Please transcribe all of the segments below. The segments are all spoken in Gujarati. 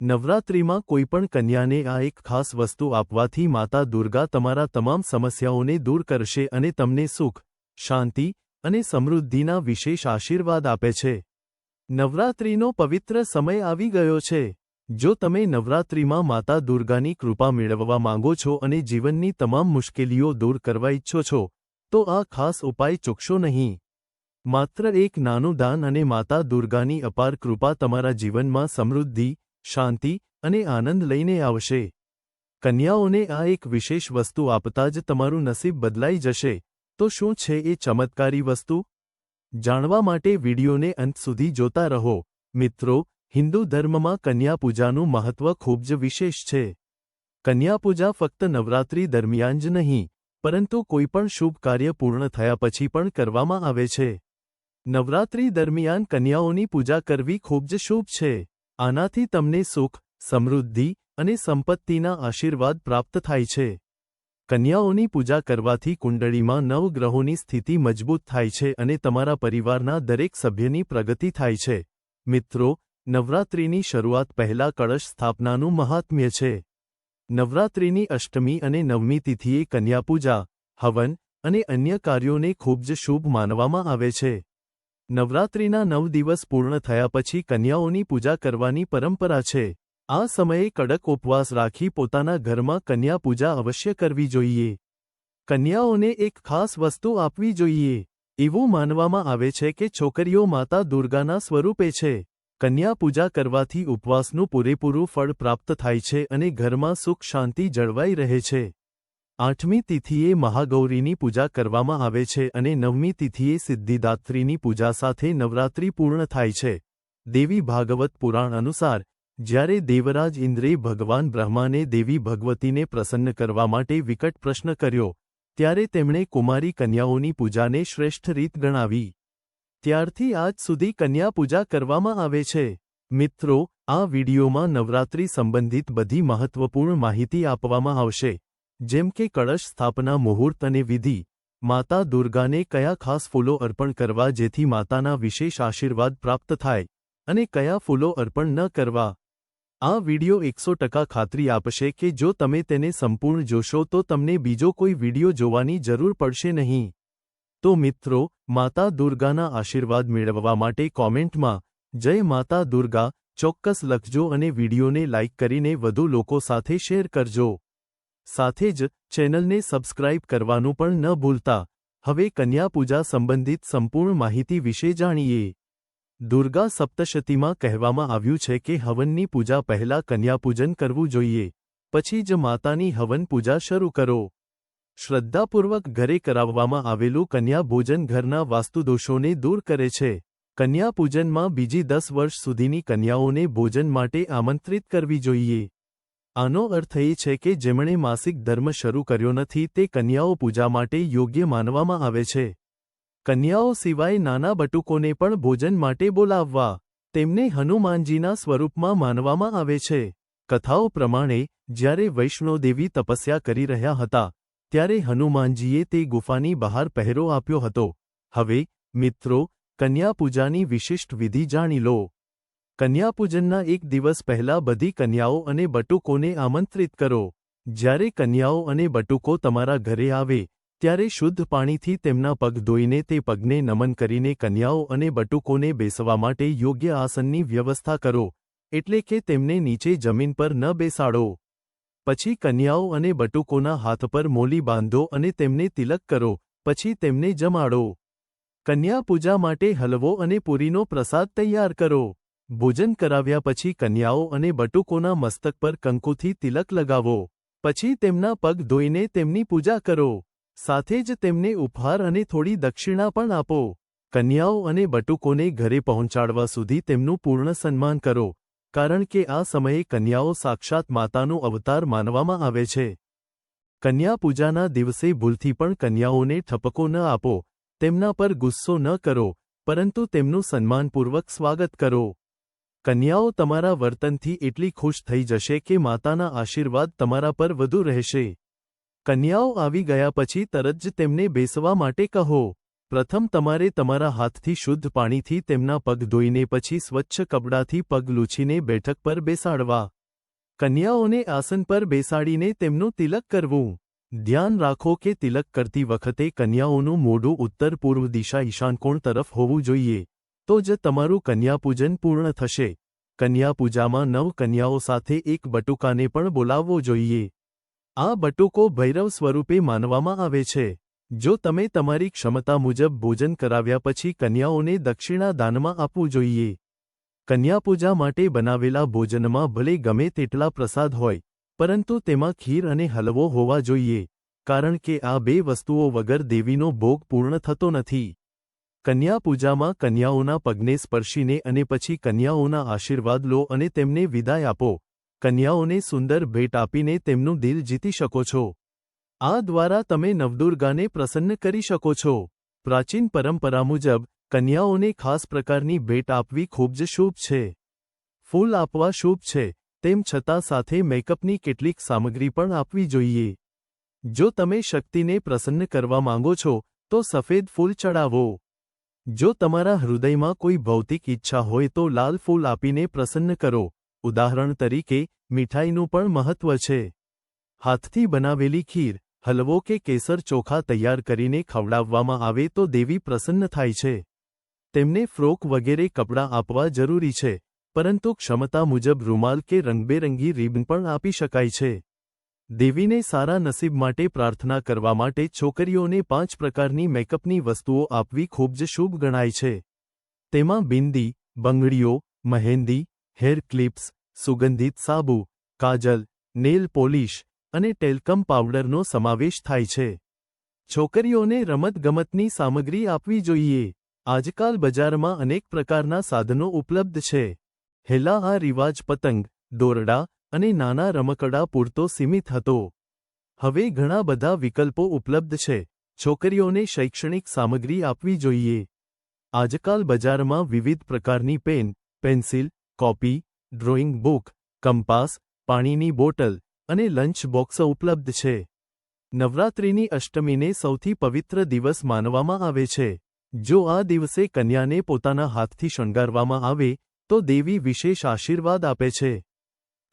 નવરાત્રિમાં કોઈપણ કન્યાને આ એક ખાસ વસ્તુ આપવાથી માતા દુર્ગા તમારા તમામ સમસ્યાઓને દૂર કરશે અને તમને સુખ, શાંતિ અને સમૃદ્ધિના વિશેષ આશીર્વાદ આપે છે. નવરાત્રિનો પવિત્ર સમય આવી ગયો છે. જો તમે નવરાત્રિમાં માતા દુર્ગાની કૃપા મેળવવા માંગો છો અને જીવનની તમામ મુશ્કેલીઓ દૂર કરવા ઈચ્છો છો, તો આ ખાસ ઉપાય ચૂકશો નહીં. માત્ર એક નાનું દાન અને માતા દુર્ગાની અપાર કૃપા તમારા જીવનમાં સમૃદ્ધિ શાંતિ અને આનંદ લઈને આવશે. કન્યાઓને આ એક વિશેષ વસ્તુ આપતા જ તમારું નસીબ બદલાઈ જશે. તો શું છે એ ચમત્કારી વસ્તુ? જાણવા માટે વિડિયોને અંત સુધી જોતા રહો. મિત્રો, હિન્દુ ધર્મમાં કન્યા પૂજાનું મહત્વ ખૂબ જ વિશેષ છે. કન્યા પૂજા ફક્ત નવરાત્રી દરમિયાન જ નહીં, પરંતુ કોઈપણ શુભ કાર્ય પૂર્ણ થયા પછી પણ કરવામાં આવે છે. નવરાત્રી દરમિયાન કન્યાઓની પૂજા કરવી ખૂબ જ શુભ છે. આનાથી તમને સુખ, સમૃદ્ધિ અને સંપત્તિના આશીર્વાદ પ્રાપ્ત થાય છે. કન્યાઓની પૂજા કરવાથી કુંડળીમાં નવ ગ્રહોની સ્થિતિ મજબૂત થાય છે અને તમારા પરિવારના દરેક સભ્યની પ્રગતિ થાય છે. મિત્રો, નવરાત્રિની શરૂઆત પહેલા કળશ સ્થાપનાનું મહાત્મ્ય છે. નવરાત્રિની અષ્ટમી અને નવમી તિથિએ કન્યાપૂજા, હવન અને અન્ય કાર્યોને ખૂબ જ શુભ માનવામાં આવે છે. નવરાત્રિના નવ દિવસ પૂર્ણ થયા પછી કન્યાઓની પૂજા કરવાની પરંપરા છે. આ સમયે કડક ઉપવાસ રાખી પોતાના ઘરમાં કન્યા પૂજા અવશ્ય કરવી જોઈએ. કન્યાઓને એક ખાસ વસ્તુ આપવી જોઈએ. એવું માનવામાં આવે છે કે છોકરીઓ માતા દુર્ગાના સ્વરૂપે છે. કન્યા પૂજા કરવાથી ઉપવાસનું પૂરેપૂરું ફળ પ્રાપ્ત થાય છે અને ઘરમાં સુખ શાંતિ જળવાઈ રહે છે. આઠમી તિથિએ મહાગૌરીની પૂજા કરવામાં આવે છે અને નવમી તિથિએ સિદ્ધિદાત્રીની પૂજા સાથે નવરાત્રિ પૂર્ણ થાય છે. દેવી ભાગવત પુરાણ અનુસાર, જ્યારે દેવરાજ ઇન્દ્રે ભગવાન બ્રહ્માને દેવી ભગવતીને પ્રસન્ન કરવા માટે વિકટ પ્રશ્ન કર્યો, ત્યારે તેમણે કુમારી કન્યાઓની પૂજાને શ્રેષ્ઠ રીત ગણાવી. ત્યારથી આજ સુધી કન્યા પૂજા કરવામાં આવે છે. મિત્રો, આ વિડીયોમાં નવરાત્રિ સંબંધિત બધી મહત્વપૂર્ણ માહિતી આપવામાં આવશે. જેમ કે કળશ સ્થાપના મુહૂર્ત અને વિધિ, માતા દુર્ગાને કયા ખાસ ફૂલો અર્પણ કરવા જેથી માતાના વિશેષ આશીર્વાદ પ્રાપ્ત થાય અને કયા ફૂલો અર્પણ ન કરવા. આ વિડિયો એકસો ટકા ખાતરી આપશે કે જો તમે તેને સંપૂર્ણ જોશો તો તમને બીજો કોઈ વિડિયો જોવાની જરૂર પડશે નહીં. તો મિત્રો, માતા દુર્ગાના આશીર્વાદ મેળવવા માટે કોમેન્ટમાં, જય માતા દુર્ગા, ચોક્કસ લખજો અને વિડિયોને લાઇક કરીને વધુ લોકો સાથે શેર કરજો. સાથે જ ચેનલને સબસ્ક્રાઇબ કરવાનું પણ ન ભૂલતા. હવે કન્યા પૂજા સંબંધિત સંપૂર્ણ માહિતી વિશે જાણીએ. દુર્ગા સપ્તશતીમાં કહેવામાં આવ્યું છે કે હવનની પૂજા પહેલા કન્યાપૂજન કરવું જોઈએ. પછી જ માતાની હવન પૂજા શરૂ કરો. શ્રદ્ધાપૂર્વક ઘરે કરાવવામાં આવેલું કન્યા ભોજન ઘરના વાસ્તુદોષોને દૂર કરે છે. કન્યા પૂજનમાં બીજી દસ વર્ષ સુધીની કન્યાઓને ભોજન માટે આમંત્રિત કરવી જોઈએ. આનો અર્થ એ છે કે જેમણે માસિક ધર્મ શરૂ કર્યો નથી, તે કન્યાઓ પૂજા માટે યોગ્ય માનવામાં આવે છે. કન્યાઓ સિવાય નાના બટુકોને પણ ભોજન માટે બોલાવવા, તેમને હનુમાનજીના સ્વરૂપમાં માનવામાં આવે છે. કથાઓ પ્રમાણે, જ્યારે વૈષ્ણોદેવી તપસ્યા કરી રહ્યા હતા, ત્યારે હનુમાનજીએ તે ગુફાની બહાર પહેરો આપ્યો હતો. હવે, મિત્રો, કન્યા પૂજાની વિશિષ્ટ વિધિ જાણી લો. કન્યાપૂજનના એક દિવસ પહેલા બધી કન્યાઓ અને બટુકોને આમંત્રિત કરો. જ્યારે કન્યાઓ અને બટુકો તમારા ઘરે આવે, ત્યારે શુદ્ધ પાણીથી તેમના પગ ધોઈને તે પગને નમન કરીને કન્યાઓ અને બટુકોને બેસવા માટે યોગ્ય આસનની વ્યવસ્થા કરો, એટલે કે તેમને નીચે જમીન પર ન બેસાડો. પછી કન્યાઓ અને બટુકોના હાથ પર મોલી બાંધો અને તેમને તિલક કરો, પછી તેમને જમાડો. કન્યા પૂજા માટે હલવો અને પૂરીનો પ્રસાદ તૈયાર કરો. ભોજન કરાવ્યા પછી કન્યાઓ અને બટુકોના મસ્તક પર કંકુથી તિલક લગાવો. પછી તેમના પગ ધોઈને તેમની પૂજા કરો. સાથે જ તેમને ઉપહાર અને થોડી દક્ષિણા પણ આપો. કન્યાઓ અને બટુકોને ઘરે પહોંચાડવા સુધી તેમનું પૂર્ણ સન્માન કરો. કારણ કે આ સમયે કન્યાઓ સાક્ષાત માતાનો અવતાર માનવામાં આવે છે. કન્યા પૂજાના દિવસે ભૂલથી પણ કન્યાઓને ઠપકો ન આપો. તેમના પર ગુસ્સો ન કરો, પરંતુ તેમનું સન્માનપૂર્વક સ્વાગત કરો. કન્યાઓ તમારા વર્તનથી એટલી ખુશ થઈ જશે કે માતાના આશીર્વાદ તમારા પર વધુ રહેશે. કન્યાઓ આવી ગયા પછી તરત જ તેમને બેસવા માટે કહો. પ્રથમ તમારે તમારા હાથથી શુદ્ધ પાણીથી તેમના પગ ધોઈને પછી સ્વચ્છ કપડાથી પગ લૂછીને બેઠક પર બેસાડવા. કન્યાઓને આસન પર બેસાડીને તેમનું તિલક કરવું. ધ્યાન રાખો કે તિલક કરતી વખતે કન્યાઓનું મોઢું ઉત્તર પૂર્વ દિશા ઈશાનકોણ તરફ હોવું જોઈએ. તો જ તમારું કન્યાપૂજન પૂર્ણ થશે. કન્યાપૂજામાં નવ કન્યાઓ સાથે એક બટુકાને પણ બોલાવવો જોઈએ. આ બટુકો ભૈરવ સ્વરૂપે માનવામાં આવે છે. જો તમે તમારી ક્ષમતા મુજબ ભોજન કરાવ્યા પછી કન્યાઓને દક્ષિણા દાનમાં આપવું જોઈએ. કન્યાપૂજા માટે બનાવેલા ભોજનમાં ભલે ગમે તેટલા પ્રસાદ હોય, પરંતુ તેમાં ખીર અને હલવો હોવા જોઈએ, કારણ કે આ બે વસ્તુઓ વગર દેવીનો ભોગ પૂર્ણ થતો નથી. કન્યાપૂજામાં કન્યાઓના પગને સ્પર્શીને અને પછી કન્યાઓના આશીર્વાદ લો અને તેમને વિદાય આપો. કન્યાઓને સુંદર ભેટ આપીને તેમનું દિલ જીતી શકો છો. આ દ્વારા તમે નવદુર્ગાને પ્રસન્ન કરી શકો છો. પ્રાચીન પરંપરા મુજબ, કન્યાઓને ખાસ પ્રકારની ભેટ આપવી ખૂબ જ શુભ છે. ફૂલ આપવા શુભ છે, તેમ છતાં સાથે મેકઅપની કેટલીક સામગ્રી પણ આપવી જોઈએ. જો તમે શક્તિને પ્રસન્ન કરવા માંગો છો, તો સફેદ ફૂલ ચડાવો. જો તમારા હૃદયમાં કોઈ ભૌતિક ઈચ્છા હોય તો લાલ ફૂલ આપીને પ્રસન્ન કરો. ઉદાહરણ તરીકે, મીઠાઈનું પણ મહત્વ છે. હાથથી બનાવેલી ખીર, હલવો કે કેસર ચોખા તૈયાર કરીને ખવડાવવામાં આવે તો દેવી પ્રસન્ન થાય છે. તેમને ફ્રોક વગેરે કપડાં આપવા જરૂરી છે, પરંતુ ક્ષમતા મુજબ રૂમાલ કે રંગબેરંગી રિબન પણ આપી શકાય છે. દેવીને સારા નસીબ માટે પ્રાર્થના કરવા માટે છોકરીઓને પાંચ પ્રકારની મેકઅપની વસ્તુઓ આપવી ખૂબ જ શુભ ગણાય છે. તેમાં બિંદી, બંગડીઓ, મહેંદી, હેર ક્લિપ્સ, સુગંધિત સાબુ, કાજલ, નેલ પોલિશ અને ટેલ્કમ પાવડરનો સમાવેશ થાય છે. છોકરીઓને રમતગમતની સામગ્રી આપવી જોઈએ. આજકાલ બજારમાં અનેક પ્રકારના સાધનો ઉપલબ્ધ છે. હેલા આ રિવાજ પતંગ, દોરડા અને નાના રમકડા પૂરતો સીમિત હતો. હવે ઘણા બધા વિકલ્પો ઉપલબ્ધ છે. છોકરીઓને શૈક્ષણિક સામગ્રી આપવી જોઈએ. આજકાલ બજારમાં વિવિધ પ્રકારની pen, pencil, copy, drawing book, compass, પાણીની બોટલ અને લંચ બોક્સ ઉપલબ્ધ છે. નવરાત્રિની અષ્ટમીને સૌથી પવિત્ર દિવસ માનવામાં આવે છે. જો આ દિવસે કન્યાને પોતાના હાથથી શણગારવામાં આવે, તો દેવી વિશેષ આશીર્વાદ આપે છે.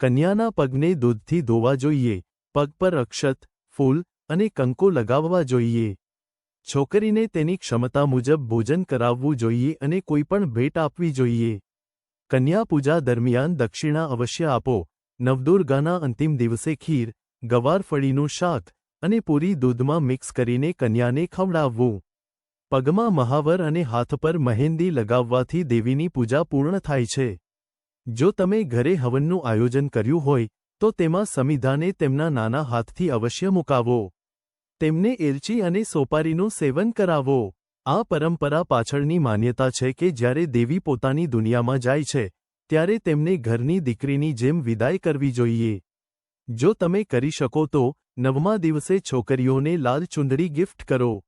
કન્યાના પગને દૂધથી ધોવા જોઈએ, પગ પર અક્ષત, ફૂલ અને કંકો લગાવવા જોઈએ. છોકરીને તેની ક્ષમતા મુજબ ભોજન કરાવવું જોઈએ અને કોઈપણ ભેટ આપવી જોઈએ. કન્યા પૂજા દરમિયાન દક્ષિણા અવશ્ય આપો. નવદુર્ગાના અંતિમ દિવસે ખીર ગવારફળીનું શાક અને પૂરી દૂધમાં મિક્સ કરીને કન્યાને ખવડાવવું. પગમાં મહાવર અને હાથ પર મહેંદી લગાવવાથી દેવીની પૂજા પૂર્ણ થાય છે. જો તમે ઘરે હવનનું આયોજન કર્યું હોય, તો તેમાં સમિધાને તેમના નાના હાથથી અવશ્ય મુકાવો. તેમને એલચી અને સોપારીનું સેવન કરાવો. આ પરંપરા પાછળની માન્યતા છે કે જ્યારે દેવી પોતાની દુનિયામાં જાય છે, ત્યારે તેમને ઘરની દીકરીની જેમ વિદાય કરવી જોઈએ. જો તમે કરી શકો તો, નવમા દિવસે છોકરીઓને લાલ ચુંદડી ગિફ્ટ કરો.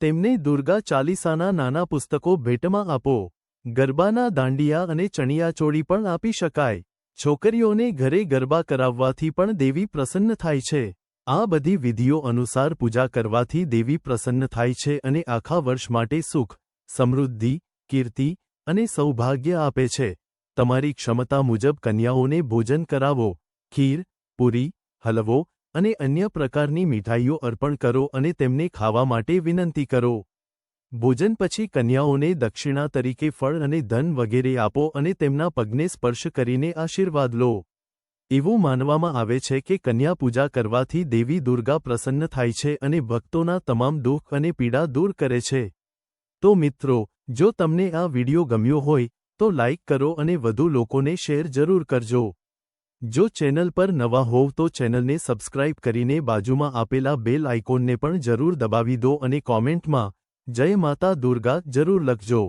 તેમને દુર્ગા ચાલીસાના નાના પુસ્તકો ભેટમાં આપો. ગરબાના દાંડિયા અને ચણિયાચોળી પણ આપી શકાય. છોકરીઓને ઘરે ગરબા કરાવવાથી પણ દેવી પ્રસન્ન થાય છે. આ બધી વિધિઓ અનુસાર પૂજા કરવાથી દેવી પ્રસન્ન થાય છે અને આખા વર્ષ માટે સુખ, સમૃદ્ધિ, કીર્તિ અને સૌભાગ્ય આપે છે. તમારી ક્ષમતા મુજબ કન્યાઓને ભોજન કરાવો, ખીર, પૂરી, હલવો અને અન્ય પ્રકારની મીઠાઈઓ અર્પણ કરો અને તેમને ખાવા માટે વિનંતી કરો. ભોજન પછી કન્યાઓને દક્ષિણા તરીકે ફળ અને ધન વગેરે આપો અને તેમના પગને સ્પર્શ કરીને આશીર્વાદ લો. એવું માનવામાં આવે છે કે કન્યા પૂજા કરવાથી દેવી દુર્ગા પ્રસન્ન થાય છે અને ભક્તોના તમામ દુઃખ અને પીડા દૂર કરે છે. તો મિત્રો, જો તમને આ વિડિયો ગમ્યો હોય, તો લાઇક કરો અને વધુ લોકોને શેર જરૂર કરજો. જો ચેનલ પર નવા હોવ તો ચેનલને સબસ્ક્રાઇબ કરીને બાજુમાં આપેલા બેલ આઇકોનને પણ જરૂર દબાવી દો અને કોમેન્ટમાં જય માતા દુર્ગા જરૂર લખજો.